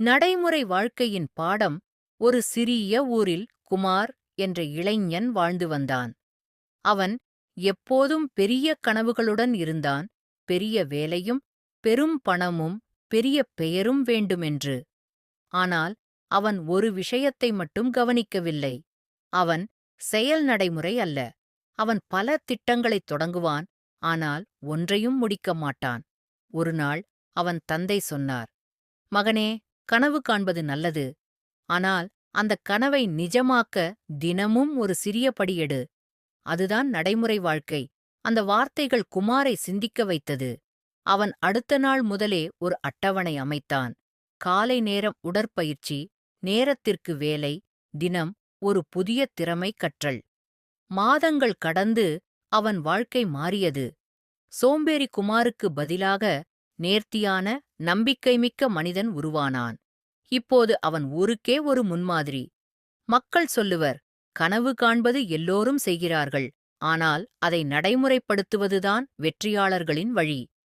நடைமுறை வாழ்க்கையின் பாடம் ஒரு சிறிய ஊரில் குமார் என்ற இளைஞன் வாழ்ந்து வந்தான். அவன் எப்போதும் பெரிய கனவுகளுடன் இருந்தான் பெரிய வேலையும் பெரும் பணமும் பெரிய பெயரும் வேண்டுமென்று. ஆனால் அவன் ஒரு விஷயத்தை மட்டும் கவனிக்கவில்லை. அவன் செயல் நடைமுறை அல்ல. அவன் பல திட்டங்களைத் தொடங்குவான் ஆனால் ஒன்றையும் முடிக்க மாட்டான். ஒருநாள் அவன் தந்தை சொன்னார் மகனே கனவு காண்பது நல்லது. ஆனால் அந்தக் கனவை நிஜமாக்க தினமும் ஒரு சிறிய படியெடு அதுதான் நடைமுறை வாழ்க்கை. அந்த வார்த்தைகள் குமாரை சிந்திக்க வைத்தது. அவன் அடுத்த நாள் முதலே ஒரு அட்டவணை அமைத்தான். காலை நேரம் உடற்பயிற்சி நேரத்திற்கு வேலை தினம் ஒரு புதிய திறமை கற்றல். மாதங்கள் கடந்து அவன் வாழ்க்கை மாறியது. சோம்பேறி குமாருக்கு பதிலாக நேர்த்தியான நம்பிக்கைமிக்க மனிதன் உருவானான். இப்போது அவன் ஊருக்கே ஒரு முன்மாதிரி. மக்கள் சொல்லுவர் கனவு காண்பது எல்லோரும் செய்கிறார்கள் ஆனால் அதை நடைமுறைப்படுத்துவதுதான் வெற்றியாளர்களின் வழி.